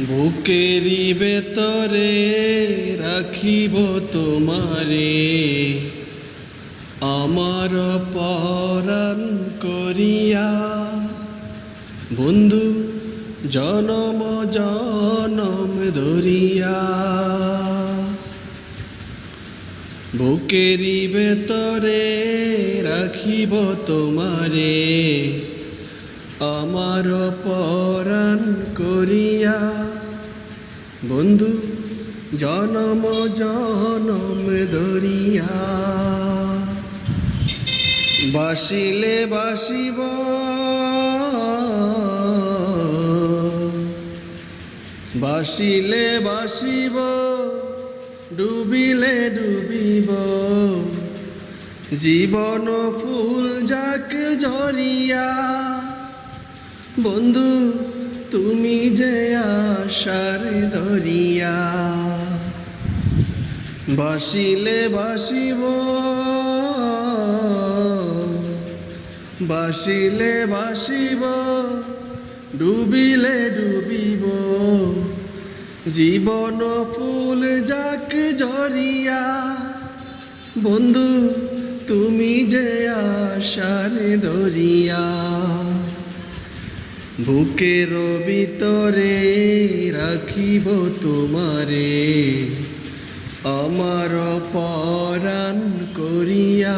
বুকেরই ভেতরে রাখিব তোমারে। আমার পরাণ করিয়া, বন্ধু, জনম জনম ধরিয়া। বুকেরই ভেতরে রাখিব তোমারে। আমার পরাণ করিয়া। বন্ধু, জনম জনম ধরিয়া। বাসিলে বাসিব। বাসিলে বাসিব, ডুবিলে ডুবিব। জীবন ফুল যাক জরিয়া বন্ধু, তুমি যে আশার দরিয়া, বাসিলে বাসিব বাসিলে বাসিব, ডুবিলে ডুবিব, জীবন ফুল যাক জরিয়া। বন্ধু, তুমি যে আশার দরিয়া। বুকের ভিতরে রাখিব তোমারে। আমার পরাণ করিয়া,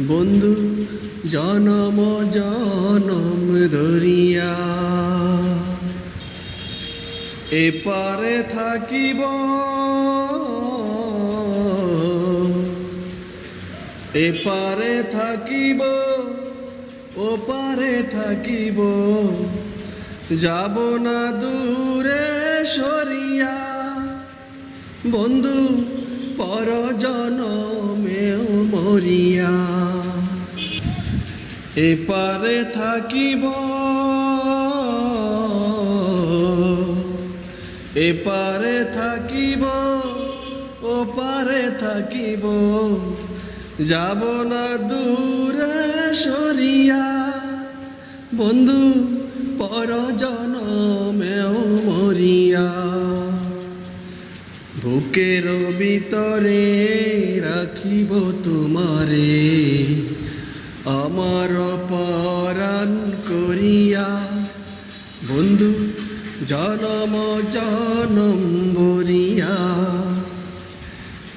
বন্ধু, জনম জনম ধরিয়া। এপারে থাকিব এপারে থাকিব। ওপারে থাকিব। যাব না দূরে সরিয়া। বন্ধু পর জনমেও মরিয়া। এপারে থাকিব। এপারে থাকিব, ওপারে থাকিব। যাব না দূরে সরিয়া। বন্ধু পর জনমেও মরিয়া। বুকের ভিতরে রাখিব তোমারে। আমার পরাণ করিয়া। বন্ধু, জনম জনম বরিয়া